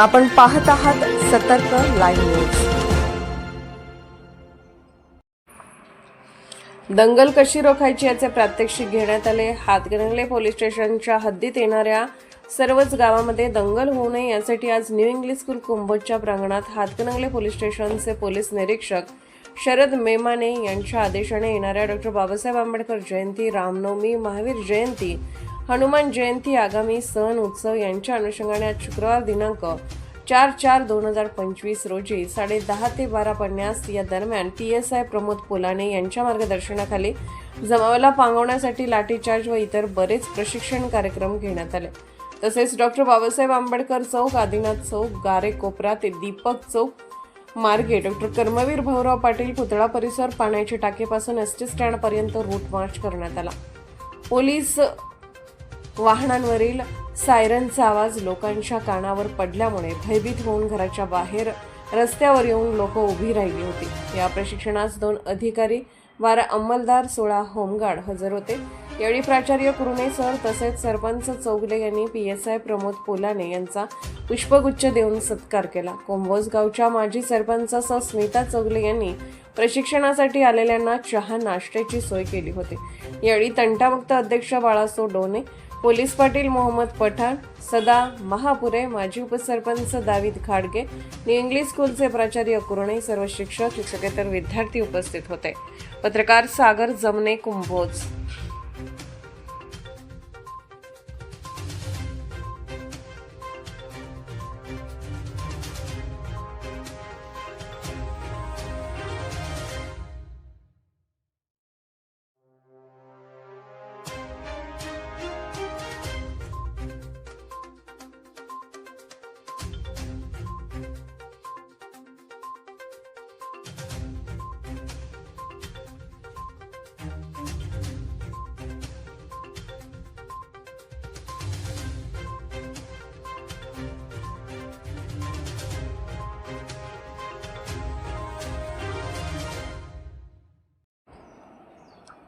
आपण पाहत आहात सतर्क लाईव्ह न्यूज. दंगल कशी रोखायची याचे प्रात्यक्षिक घेण्यात आले. हातगणंगले पोलीस स्टेशनच्या हद्दीत येणाऱ्या सर्वच गावामध्ये दंगल होऊ नये यासाठी आज न्यू इंग्लिश स्कूल कुंभोजच्या प्रांगणात हातकणंगले पोलीस स्टेशनचे पोलीस निरीक्षक शरद मेमाने यांच्या आदेशाने येणाऱ्या डॉक्टर बाबासाहेब आंबेडकर जयंती रामनवमी महावीर जयंती हनुमान जयंती आगामी सण उत्सव यांच्या अनुषंगाने आज शुक्रवार दिनांक चार चार दोन हजार पंचवीस रोजी साडे दहा ते बारा पन्नास या दरम्यान P S I Pramod Polane यांच्या मार्गदर्शनाखाली जमावाला पांगवण्यासाठी लाठीचार्ज व इतर बरेच प्रशिक्षण कार्यक्रम घेण्यात आले. तसेच डॉक्टर बाबासाहेब आंबेडकर चौक आदिनाथ चौक गारे कोपरा ते दीपक चौक मार्गे डॉक्टर कर्मवीर भाऊराव पाटील पुतळा परिसर पाण्याची टाकीपासून एस टी स्टँडपर्यंत रूट मार्च करण्यात आला. पोलीस वाहनांवरील सायरनचा आवाज लोकांच्या कानावर पडल्यामुळे भयभीत होऊन घराच्या बाहेर रस्त्यावर येऊन लोक उभी राहिली होती. या प्रशिक्षणास दोन अधिकारी बारा अंमलदार सोळा होमगार्ड हजर होते. यावेळी प्राचार्य कुरुणे सर तसेच सरपंच चौगले यांनी P S I Pramod Polane यांचा पुष्पगुच्छ देऊन सत्कार केला. कोंबोज गावच्या माजी सरपंच स. स्मिता चौगले यांनी प्रशिक्षणासाठी आलेल्यांना चहा नाश्त्याची सोय केली होती. यावेळी तंटामुक्त अध्यक्ष बाळासो डोने पोलीस पाटील मोहम्मद पठाण सदा महापुरे माजी उपसरपंच दावीद खाडगे न्यू इंग्लिश स्कूलचे प्राचार्य कुरणे सर्व शिक्षक शिक्षकेतर विद्यार्थी उपस्थित होते. पत्रकार सागर जमने कुंभोज.